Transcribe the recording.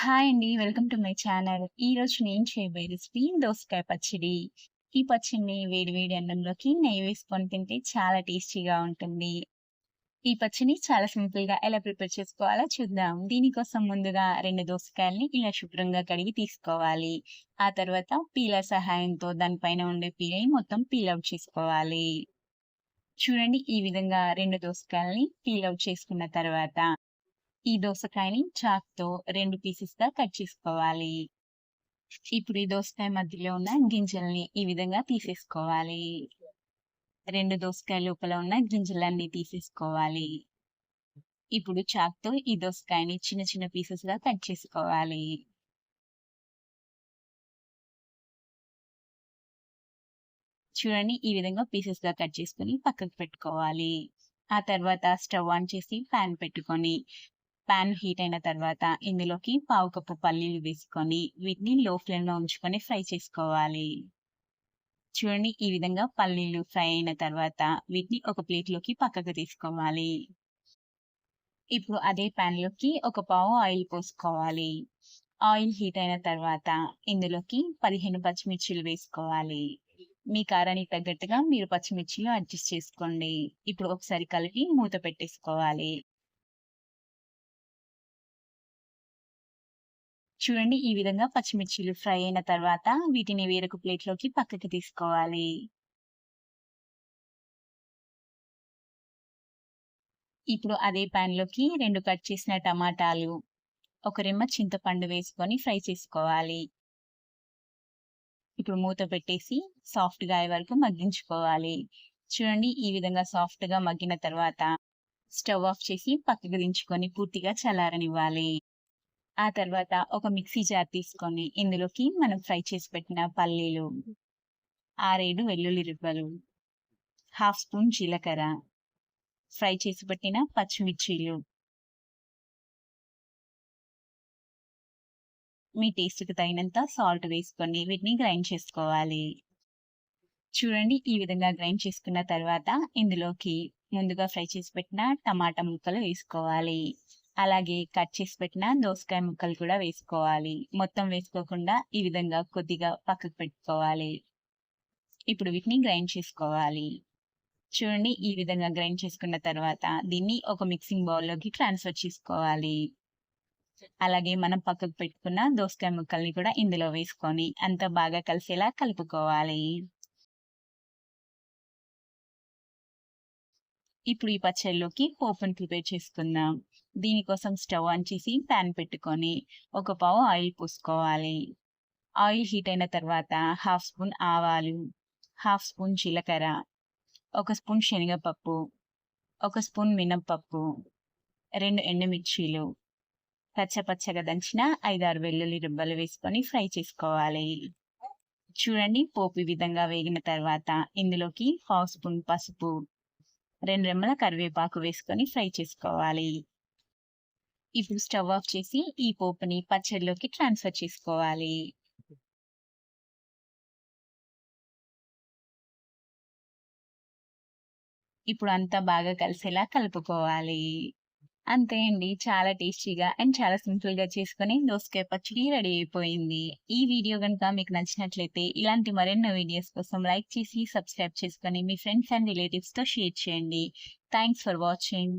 Hi అండి. Welcome to my channel. ఈరోజు నేను చేయబోయే రెసిపీ దోసకాయ పచ్చడి. ఈ పచ్చడిని వేడి వేడి అన్నంలోకి నెయ్యి వేసుకొని తింటే చాలా టేస్టీగా ఉంటుంది. ఈ పచ్చడిని చాలా సింపుల్‌గా ఎలా ప్రిపేర్ చేసుకోవాలో చూద్దాం. దీనికోసం ముందుగా రెండు దోసకాయల్ని ఇలా శుభ్రంగా కడిగి తీసుకోవాలి. ఆ తర్వాత పీలర్ సహాయంతో దానిపైన ఉండే పీలని మొత్తం పీల్ చేసుకోవాలి. చూడండి ఈ విధంగా రెండు దోసకాయల్ని పీల్ చేసుకున్న తర్వాత ఈ దోసకాయని చాక్‌తో రెండు పీసెస్‌గా కట్ చేసుకోవాలి. ఇప్పుడు ఈ దోసకాయ మధ్యలో ఉన్న గింజల్ని ఈ విధంగా తీసేసుకోవాలి. రెండు దోసకాయ లోపల ఉన్న గింజలన్నీ తీసేసుకోవాలి. ఇప్పుడు చాక్‌తో ఈ దోసకాయని చిన్న చిన్న పీసెస్‌గా కట్ చేసుకోవాలి. చూడండి ఈ విధంగా పీసెస్‌గా కట్ చేసుకొని పక్కకు పెట్టుకోవాలి. ఆ తర్వాత స్టవ్ ఆన్ చేసి ఫ్యాన్ పెట్టుకొని పాన్ హీట్ అయిన తర్వాత ఇందులోకి పావు కప్పు పల్లీలు వేసుకొని వీటిని లో ఫ్లేమ్‌లో ఉంచుకొని ఫ్రై చేసుకోవాలి. చూడండి ఈ విధంగా పల్లీలు ఫ్రై అయిన తర్వాత వీటిని ఒక ప్లేట్‌లోకి పక్కకు తీసుకోవాలి. ఇప్పుడు అదే పాన్‌లోకి ఒక పావు ఆయిల్ పోసుకోవాలి. ఆయిల్ హీట్ అయిన తర్వాత ఇందులోకి పదిహేను పచ్చిమిర్చులు వేసుకోవాలి. మీ కారానికి తగ్గట్టుగా మీరు పచ్చిమిర్చిలు అడ్జస్ట్ చేసుకోండి. ఇప్పుడు ఒకసారి కలిపి మూత పెట్టేసుకోవాలి. చూడండి ఈ విధంగా పచ్చిమిర్చీలు ఫ్రై అయిన తర్వాత వీటిని వేరొక ప్లేట్‌లోకి పక్కకి తీసుకోవాలి. ఇప్పుడు అదే ప్యాన్లోకి రెండు కట్ చేసిన టమాటాలు, ఒక రెమ్మ చింతపండు వేసుకొని ఫ్రై చేసుకోవాలి. ఇప్పుడు మూత పెట్టేసి సాఫ్ట్‌గా అయ్యే వరకు మగ్గించుకోవాలి. చూడండి ఈ విధంగా సాఫ్ట్‌గా మగ్గిన తర్వాత స్టవ్ ఆఫ్ చేసి పక్కకు దించుకొని పూర్తిగా చల్లారనివ్వాలి. ఆ తర్వాత ఒక మిక్సీ జార్ తీసుకొని ఇందులోకి మనం ఫ్రై చేసి పెట్టిన పల్లీలు, 6, 7 వెల్లుల్లి రిబ్బలు, హాఫ్ స్పూన్ జీలకర్ర, ఫ్రై చేసి పెట్టిన పచ్చిమిర్చీలు మీ టేస్ట్‌కి తగినంత సాల్ట్ వేసుకొని వీటిని గ్రైండ్ చేసుకోవాలి. చూడండి ఈ విధంగా గ్రైండ్ చేసుకున్న తర్వాత ఇందులోకి ముందుగా ఫ్రై చేసి పెట్టిన టమాటా ముక్కలు వేసుకోవాలి. అలాగే కట్ చేసి పెట్టిన దోసకాయ ముక్కలు కూడా వేసుకోవాలి. మొత్తం వేసుకోకుండా ఈ విధంగా కొద్దిగా పక్కకు పెట్టుకోవాలి. ఇప్పుడు వీటిని గ్రైండ్ చేసుకోవాలి. చూడండి ఈ విధంగా గ్రైండ్ చేసుకున్న తర్వాత దీన్ని ఒక మిక్సింగ్ బౌల్‌లోకి ట్రాన్స్‌ఫర్ చేసుకోవాలి. అలాగే మనం పక్కకు పెట్టుకున్న దోసకాయ ముక్కల్ని కూడా ఇందులో వేసుకొని అంతా బాగా కలిసేలా కలుపుకోవాలి. ఇప్పుడు ఈ పచ్చడిలోకి పోపును ప్రిపేర్ చేసుకుందాం. దీనికోసం స్టవ్ ఆన్ చేసి ప్యాన్ పెట్టుకొని ఒక పావు ఆయిల్ పోసుకోవాలి. ఆయిల్ హీట్ అయిన తర్వాత హాఫ్ స్పూన్ ఆవాలు, హాఫ్ స్పూన్ జీలకర్ర, ఒక స్పూన్ శనగపప్పు, ఒక స్పూన్ మినప్పప్పు రెండు ఎండుమిర్చీలు, పచ్చపచ్చగా దంచిన 5, 6 వెల్లుల్లి రిబ్బలు వేసుకొని ఫ్రై చేసుకోవాలి. చూడండి పోపు విధంగా వేగిన తర్వాత ఇందులోకి హాఫ్ స్పూన్ పసుపు, రెండు రెమ్మల కరివేపాకు వేసుకొని ఫ్రై చేసుకోవాలి. ఇప్పుడు స్టవ్ ఆఫ్ చేసి ఈ పోపుని పచ్చడిలోకి ట్రాన్స్‌ఫర్ చేసుకోవాలి. ఇప్పుడు అంతా బాగా కలిసేలా కలుపుకోవాలి. అంతే అండి. చాలా టేస్టీగా అండ్ చాలా సింపుల్గా చేసుకొని దోసకాయ పచ్చడి రెడీ అయిపోయింది. ఈ వీడియో కనుక మీకు నచ్చినట్లయితే ఇలాంటి మరెన్నో వీడియోస్ కోసం లైక్ చేసి, సబ్స్క్రైబ్ చేసుకొని మీ ఫ్రెండ్స్ అండ్ రిలేటివ్స్‌తో షేర్ చేయండి. Thanks for watching.